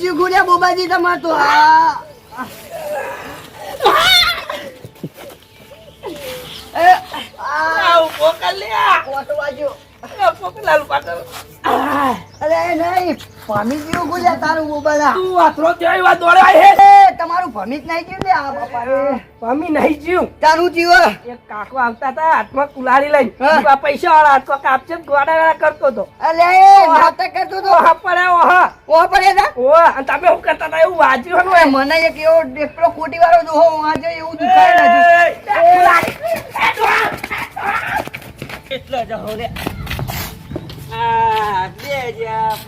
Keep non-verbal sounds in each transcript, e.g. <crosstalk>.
ગોબાજી તમાર તો આ. અરે નહીં પામી ગયું ગુલ્યા તારું બોબાલા. તું વાથરો ત્યાં દોડાય હે. તમારું ભમી જ નહીં ગયું ને આ બાપા ભમી નહીં જીવ તારું જીવ એક કાકો આવતા હતા હાથમાં કુલાડી લઈને પૈસા વાળા હાથમાં કાપશે ને ગોડા કરતો હતો અલે વાત કરતો તો હા પડે ઓહા ઓહ પડે તા ઓહ અને તમે શું કરતા હતા એવું વાંચ્યું હતું મને એક એવો એકલો કોટી વાળો જોહો વાંચો એવું દુખાય નથી એટલો જહો રે આ બે જ્યાં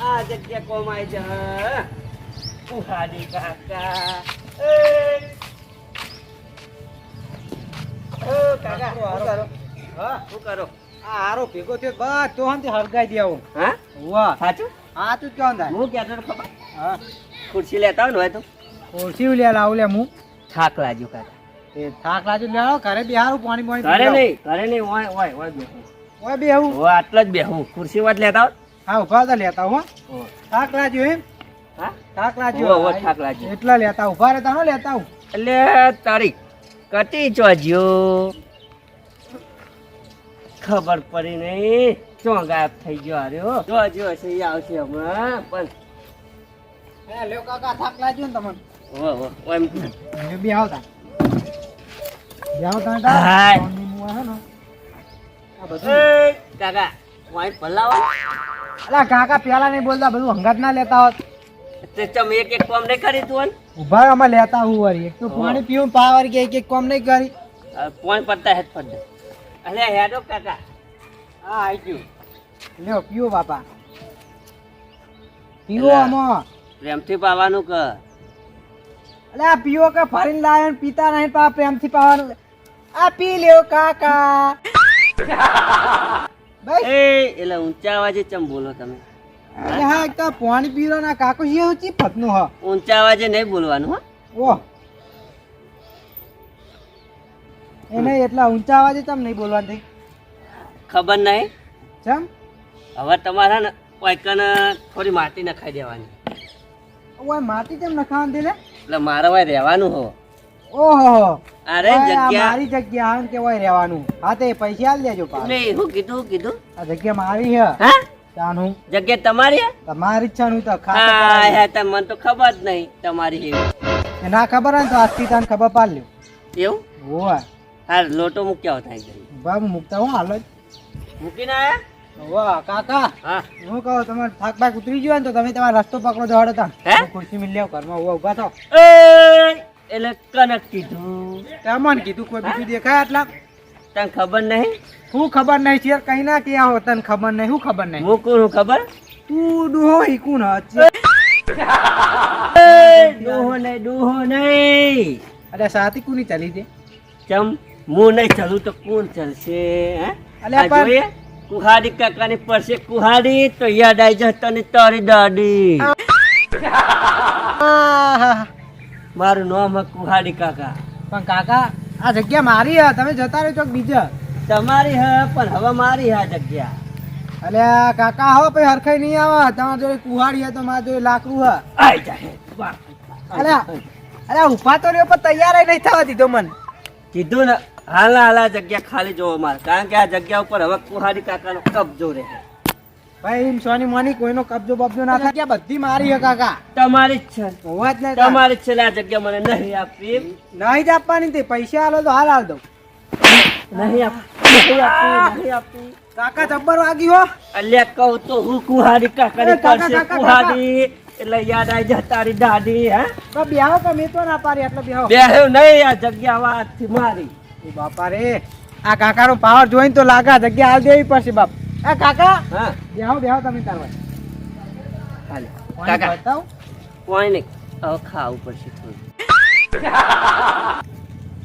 આ જગ્યા કોમાય છે ઉહાડી કાકા ઓ કાકા કરો હા શું કરો. આ હારો ભેગો થયો બસ તો હંતે હરગાઈ દે આવું. હા? વાહ સાચું? તું ક્યાં હું ખબર? હા. ખુરશી લેતા હોય ને હોય તો. ખુરશી લે લાવ લે હું? થાક લાગ્યો કાકા. એ થાક લાજુ લે આવો ઘરે બિહારું પાણી પાણી ઘરે નહીં ઘરે નહીં હોય હોય ઓય બેહું. ઓય બે આવું હોય આટલા જ બેહું. ખુરશી વાત લેતા હા ઊભા લેતા હો. થાક લાજુ એમ? એટલા લેતા ઊભા રહેતા હો લેતા એટલે તારીખ કટી ચોજ્યો ખબર પડી નહીં. ચો ગાયબ થઈ ગયો હાર્યો જો જો છે આવશે હમણાં. પણ હે લ્યો કાકા થાક લાજુ ને તમને. ઓ ઓ એમ એ બે આવતા. બે આવતા હાય. આ હે ને. આ બધું. કાકા વાઈટ ભલાવો અલા કાકા પેલા નહીં બોલતા બધું હંગાત ના લેતા હોત. તે ચમ એક એક કામ નહીં કરી તું ઊભા અમે લેતા હું વળી. એક તો પાણી પીવું પાવર કે એક એક કામ નહીં કરી. પોઈન્ટ પડતા હેડ પડે અલે હેડો કાકા. હા આઈ ગયું. લ્યો પીવો બાપા. પીવો એલા. પ્રેમથી પાવાનું કર અલે આ પીવો કે ફરીને લાવે પીતા નહીં પા પ્રેમથી પાવાનું. આ પી લ્યો કાકા. <laughs> એ એટલે ઊંચા અવાજે ચમ બોલો તમે? હા. એક તો પાણી પીરો ના કાકો છે હું ચી ફતનું હ? ઊંચા અવાજે નહીં બોલવાનું હો. ઓહ. એને એટલા ઊંચા અવાજે તમ નહીં બોલવાનું થઈ ખબર નહીં. ચમ? હવે તમારા ને વાયકને થોડી માટી નખાઈ દેવાની. ઓય માટી કેમ નખાવાની દે એટલે મારે વાય રહેવાનું હો. ઓહો. અરે જગ્યા મારી જગ્યા આમ કેવાય રહેવાનું. હા તે પૈસા આલ દેજો પા એટલે શું કીધું કીધું? આ જગ્યા મારી હે. હા? તાનું જગ્યા તમારી તમારી ઈચ્છા નું તો હા હે મને તો ખબર જ નહીં તમારી એવી ના ખબર હોય તો આજથી તને ખબર પાડ લ્યો. એવું? ઓવા હાલ લોટો મૂક્યા ગઈ બાબુ મુકતા હું હાલ જ. મૂકીને આયા? વાહ કાકા. હા. હું કહું તમારે થાક બાક ઉતરી ગયો ને તો તમે તમારો રસ્તો પકડો જવાડો તા હે? ખુરશી મિલ લેવ ઘરમાં ઊભા ઊભા થાવ એ એટલે કનક કીધું. તમને કીધું કોઈ બીજું દેખાય આટલા? તને ખબર નહીં? હું ખબર નહીં છે કઈ ના કે હો તને ખબર નહીં હું ખબર નહીં. હું કોણ ખબર? તું ડોહો હીકું હચે ડોહો નહીં ડોહો નહીં. અરે સાથી કુની ચાલી દે ચમ હું નહીં ચાલું તો કોણ ચાલશે હે? અલ્યા આ પણ- કુહાડી કાકાની પડશે કુહાડી તો યાદ આવી જશે તને તારી દાડી મારું નામ હે કુહાડી કાકા. પણ કાકા આ જગ્યા મારી હા તમે જતા રહો ચોક બીજા. તમારી હા પણ હવે મારી હા જગ્યા. અલ્યા કાકા હો પછી હરખાઈ નહીં આવે. તમારે જોડે કુહાડી હે મારે જોડે લાકડું હા. આઈ જાય વાહ. અલ્યા અલ્યા ઊભા તો રહ્યો પણ તૈયાર નહીં થવા દીધો મને. કીધું ને હાલ હાલ જગ્યા ખાલી જોવો મારે. કારણ કે આ જગ્યા ઉપર હવે કુહાડી કાકાનો કબજો રહે. ભાઈ એમ સોની મોની કોઈનો કબજો બબજો ના થાય. બધી મારી હે કાકા. તમારી જ છે. હોવા જ નહીં તમારી જ છે આ જગ્યા મને નહીં આપવી નહીં જ આપવાની તે પૈસા આલો તો હાલ હાલ દઉં નહીં આપવી નહીં આપવી. કાકા જબ્બર વાગી હો. અલ્યા કહું તો હું કુહાડી કાકાની અરે કાકા, પડશે કાકા, કુહાડી. એટલે યાદ આવી જાય તારી દાદી હે. તો બેહો કે મેં તો ના પાડી એટલે બેહો. નહીં આ જગ્યા વાત મારી. એ બાપા રે આ કાકાનો પાવર જોઈને તો લાગા જગ્યા હાલ દેવી પડશે બાપ. એ કાકા? હા. બેહો બેહો તમે તારવા હાલે. કાકા. બતાવ. નહીં હવે ખાવું પડશે થોડું.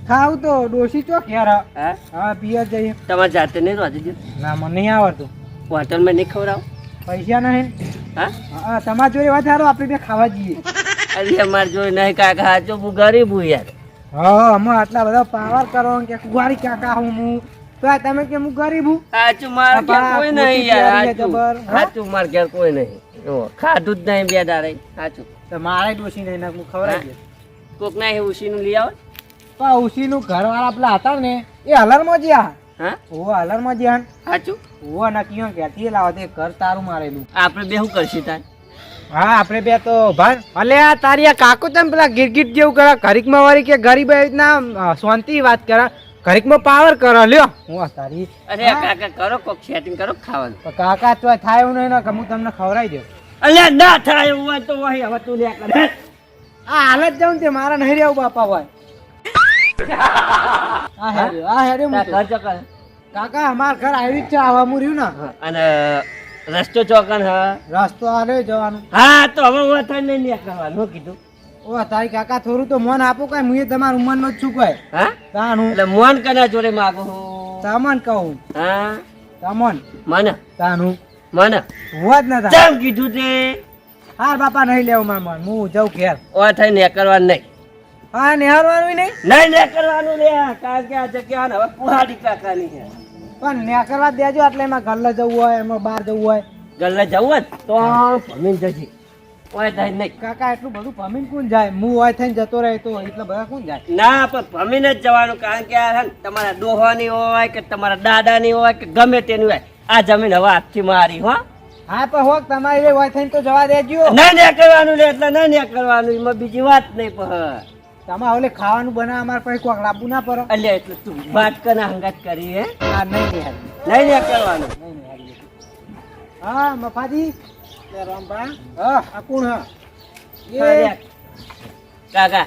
ખાવ તો ડોશી ચો ઘેર? હ. હા હા જઈએ. તમારે જાતે નહીં વાંચી દો ના મને નહીં આવડતું. હોટલમાં નહીં ખવડાવ? પૈસા નહીં. હા? તમારા જોડે વાત હારો આપણે બે ખાવા જઈએ. અરે અમારે જોઈ નહીં કાકા. જો હું ગરીબ હું યાર. હા હમણાં આટલા બધા પાવર કરો કે કુવારી કાકા હું હું. તો તમે કે હું ગરીબ હું? હાચું મારા ઘેર કોઈ નહીં યાર સાચું. મારા ઘેર કોઈ નહીં. ખાધું જ નહીં બે દાડે સાચું. તો મારે ડોસી નહીં નાખું ખવડાવી કોક ના એ ઉશીનું લઈ આવો પણ ઉસીનું ઘરવાળા આપણા હતા ને એ હલરમાં જ્યાં હા? ઓ હલરમાં જ્યાં સાચું. ઓ ના કિયો ક્યાંથી લાવો તે ઘર તારું મારેલું. આપણે બે શું કરશું તાર? હા આપણે બે તો ભાઈ અલે આ તારી આ કાકો તને પેલા ગીરગીટ જેવું કરે ઘરીકમાં વાળી કે ગરીબ એવી રીતના શાંતિ વાત કરે. ઘરીકમાં પાવર કરો લ્યો. હું તારી અરે કાકા કરો કોક સેટિંગ કરો ખાવાનું? તો કાકા તો થાય એવું નહીં કે હું તમને ખવડાવી દઉં. અલ્યા ના થાય એવું હોય તો વહી હવે તું લ્યા કરે આ હાલત જાઉં તે મારા નહીં રહેવું બાપા હોય. <laughs> આ હેર્યો, આ હેર્યો હું ખર્ચો કર કાકા અમાર ઘર આવી જ છે આવા હું રહ્યું ને. અને રસ્તો ચોકન હા. રસ્તો આ રહ્યો જવાનું. હા તો હવે હું થાય નહીં લે કરવાનું કીધું. ઓ તારી કાકા થોડું તો મન આપો કઈ હું તમાર ઉંમરનો નો છું કઈ. હા? તાનું એટલે મન કના જોડે માગો તમન કહું. હા? તમન. મન? તાનું મન? હું જ તા કેમ કીધું તે? હાર બાપા નહીં લેવું માર મન હું જાઉં ઘેર. ઓ થાય ને કરવાનું નહીં. હા નેહારવાનું નહીં? નહીં ને કરવાનું લે કારણ કે આ જગ્યા ને હવે કુહાડી કાકાની છે. પણ ને કરવા દેજો એટલે એમાં ગલ્લે જવું હોય એમાં બહાર જવું હોય. ગલ્લે જવું હોય તો ભમીન જજે. ઓય નહીં. કાકા એટલું બધું ભમીને કોણ જાય? હું હોય થઈને જતો રહે તો એટલા બધા કોણ જાય? ના પણ ભમીને જ જવાનું કારણ કે આ તમારા ડોહાની હોય કે તમારા દાદાની હોય કે ગમે તેની હોય આ જમીન હવે મારી હો. હા પણ હોક તમારી રે હોય થઈને તો જવા દેજો. ના ને કરવાનું લે એટલે ના ને કરવાનું એમાં બીજી વાત નહીં પણ. તમારે ઓલે ખાવાનું બનાવ અમારે પછી કોક લાવવું ના પડે? અલ્યા એટલે તું વાત કના હંગાત કરી હે. હા નહીં નહીં ને કરવાનું. નહીં હા મફાજી. રામભા હા. આ કોણ હા? અલ્યા, કાકા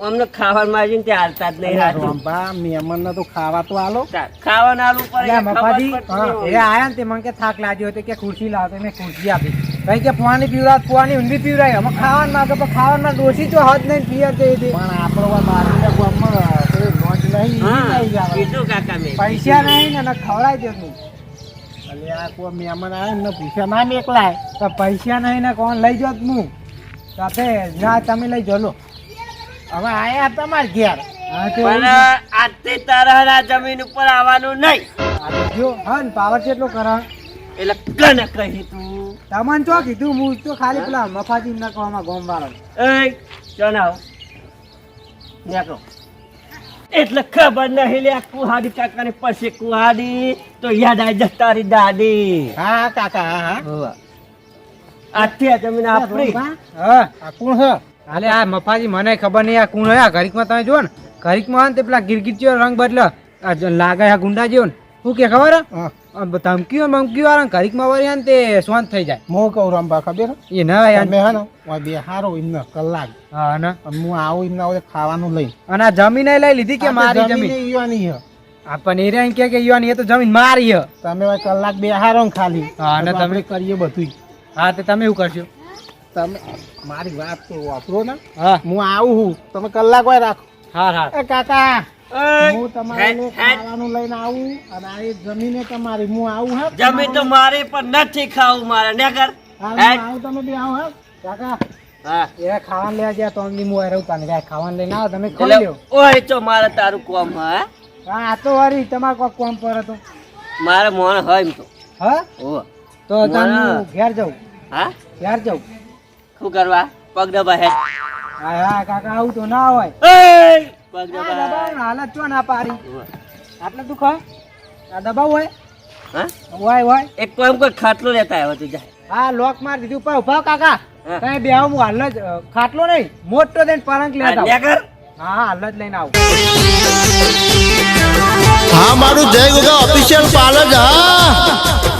અમને ખાવાનું મારીને તે હાલતા જ નહીં રાખ્યું રામભા મહેમાનને તો ખાવા તો આલો. ખાવાનું આલું પર મફાજી એ આયા ને તે મને કે થાક લાગ્યો હતો કે ખુરશી લાવતો મેં ખુરશી આપી. કઈ કે પાણી પીવડાવ પાણી ઊંધી પીવડાય અમે ખાવાનું માંગે પણ ખાવાનું ડોસી તો હદ નહીં પીએ તે પણ આપણો મારી લોજ નહીં કીધું કાકા મેં પૈસા નહીં ને ખવડાવી દે તું. અલે આ કોઈ મહેમાન આવે ને પૈસા ના મેકલાય તો પૈસા નહીં ને કોણ લઈ જાત હું સાથે ના તમે લઈ જલો હવે આયા તમાર ઘેર. હા તો એવું પણ. આજથી તારા આ જમીન ઉપર આવવાનું નહીં. જો હા ને પાવર કેટલો કરા એટલે કને કહી તું? તમને તો કીધું હું તો ખાલી પેલા મફાજી ના કહેવામાં ગોમ વાળો. એ જણાવ નીકળો. એટલે ખબર નહીં લે કુહાડી કાકા ને પછી કુહાડી. તો યાદ આવી જશે તારી દાદી. હા કાકા હા આજથી આ જમીન આપણી. હા. આ કોણ છે? હાલે આ મફાજી મને ખબર નહીં આ કોણ હે આ ઘડીકમાં તમે જો ને. ઘડીકમાં માં ને તે પેલા ગીરગીટ જેવો રંગ બદલો. લાગે આ ગુંડા જેવો ને. શું કે ખબર હે? ધમકીઓ મમકીઓ આ ને ઘડીકમાં વળી ને તે શાંત થઈ જાય. મો કહું રંબા ખબર એ ના યાર. તમે હે ને બે હારો એમને કલાક. હા ને. હું આવું એમના ઓલે ખાવાનું લઈ. અને આ જમીન એ લઈ લીધી કે મારી જમીન યુવાની હે. આ પણ એ રહ્યા કે કે યુવાની એ તો જમીન મારી હે. તમે કલાક બે હારો ને ખાલી. હા, અને તમે- કરીએ બધું હા તે તમે શું કરશો? તમે મારી વાત તો વાપરો ને. હા. હું આવું છું. તમે કલાક હોય રાખો. હા હા. કાકા હું તમારે. ખાવાનું લઈને આવું અને આ જમીને તમારી હું આવું હા? જમીન તો મારી પણ નથી ખાવું મારે. ને કર હા, હેડ. હું આવું તમે બે આવો હે? કાકા હા. એ ખાવાનું લેવા ગયા તો અમની હું રહું તને કાંઈ ખાવાનું લઈને આવો તમે ખાઈ લ્યો. ઓય તો મારે તારું કોમ હા? હા આ તો વળી તમારે કોઈ કોમ પર હતો. મારે મોણ હોય એમ તો. હા? ઓ તો તમે ઘેર જાઉં હા? ઘેર જાઉં શું કરવા? પગ દબા હે? હા હા કાકા આવું તો ના હોય. પગ આ દબા દબાવ ને હાલત ચો ના પારી આટલે તું ખા આ દબાવ હોય? હા? હોય હોય. એક એમ કોઈ ખાટલો લેતા આવ્યો તું જા હા લોક માર દીધું. ઉપર ભાવ કાકા. તમે બે હું હાલ જ ખાટલો નહીં મોટો દઈને લેતા કર. હા હાલ જ લઈને આવું. હા મારું જય ગોગા ઓફિશિયલ પાર્લર હા.